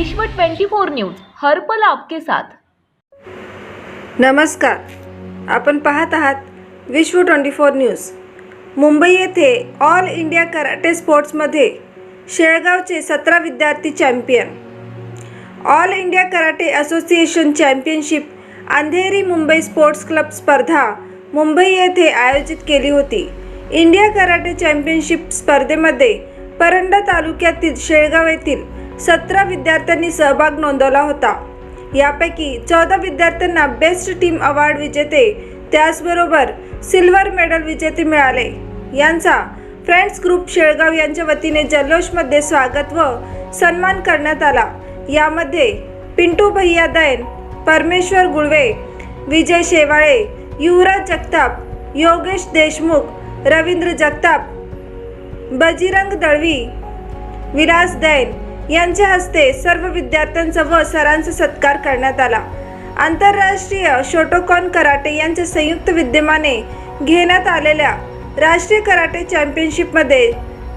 विश्व 24 न्यूज हर्पल आपके साथ. नमस्कार. आपण पाहत आहात विश्व ट्वेंटी फोर न्यूज. मुंबई येथे ऑल इंडिया कराटे स्पोर्ट्समध्ये शेळगावचे सतरा विद्यार्थी champion. All India karate association championship Andheri Mumbai sports club स्पर्धा मुंबई येथे आयोजित केली होती. इंडिया कराटे चॅम्पियनशिप स्पर्धेमध्ये परंडा तालुक्यातील शेळगाव येथील सतरा विद्यार्थ्यांनी सहभाग नोंदवला होता. यापैकी चौदा विद्यार्थ्यांना बेस्ट टीम अवॉर्ड विजेते त्याचबरोबर सिल्वर मेडल विजेते मिळाले. यांचा फ्रेंड्स ग्रुप शेळगाव यांच्या वतीने जल्लोषमध्ये स्वागत व सन्मान करण्यात आला. यामध्ये पिंटू भैया दैन परमेश्वर गुळवे विजय शेवाळे युवराज जगताप योगेश देशमुख रवींद्र जगताप बजीरंग दळवी विलास दैन यांच्या हस्ते सर्व विद्यार्थ्यांचा व सरांचा सत्कार करण्यात आला. आंतरराष्ट्रीय शोटोकॉन कराटे यांच्या संयुक्त विद्यमाने घेण्यात आलेल्या राष्ट्रीय कराटे चॅम्पियनशिपमध्ये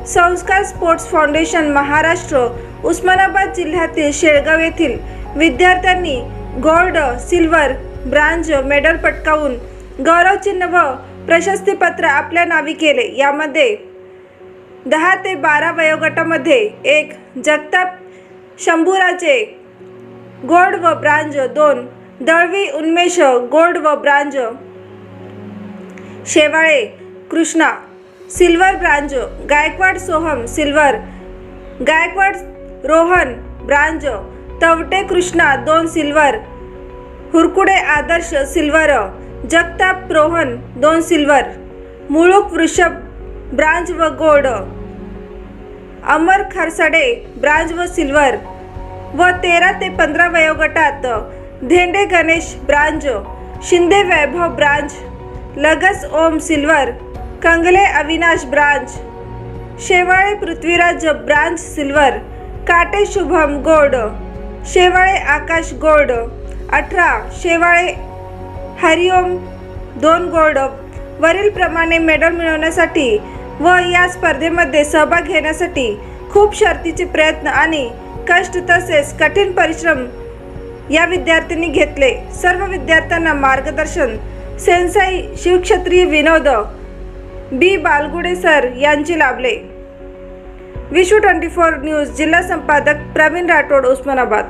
संस्कार स्पोर्ट्स फाउंडेशन महाराष्ट्र उस्मानाबाद जिल्ह्यातील शेळगाव येथील विद्यार्थ्यांनी गोल्ड सिल्वर ब्रांज मेडल पटकावून गौरवचिन्ह व प्रशस्तीपत्र आपल्या नावी केले. यामध्ये दहा ते बारा वयोगटामध्ये एक जगताप शंभुराचे गोड व ब्रांज दोन दळवी उन्मेष गोड व bronze Shewale Krishna silver bronze Gaikwad Soham silver Gaikwad Rohan bronze Tawte Krishna दोन सिल्वर हुरकुडे आदर्श सिल्वर जगताप रोहन दोन सिल्वर मुळूक वृषभ ब्रांज व गोड अमर खरसडे ब्रांज व सिल्वर व तेरा ते पंधरा वयोगटात Dhende Ganesh bronze Shinde Vaibhav bronze Lagas Om silver Kangale Avinash bronze Shewale Prithviraj bronze silver Kate Shubham gold Shewale आकाश गोड अठरा शेवाळे हरिओम दोन गोड. वरीलप्रमाणे मेडल मिळवण्यासाठी व या स्पर्धेमध्ये सहभाग घेण्यासाठी खूप शर्तीचे प्रयत्न आणि कष्ट तसेच कठीण परिश्रम या विद्यार्थ्यांनी घेतले. सर्व विद्यार्थ्यांना मार्गदर्शन सेन्साई शिवक्षत्रिय विनोद बी. बालगुडे सर यांचे लाभले. विश्व ट्वेंटी फोर न्यूज जिल्हा संपादक प्रवीण राठोड उस्मानाबाद.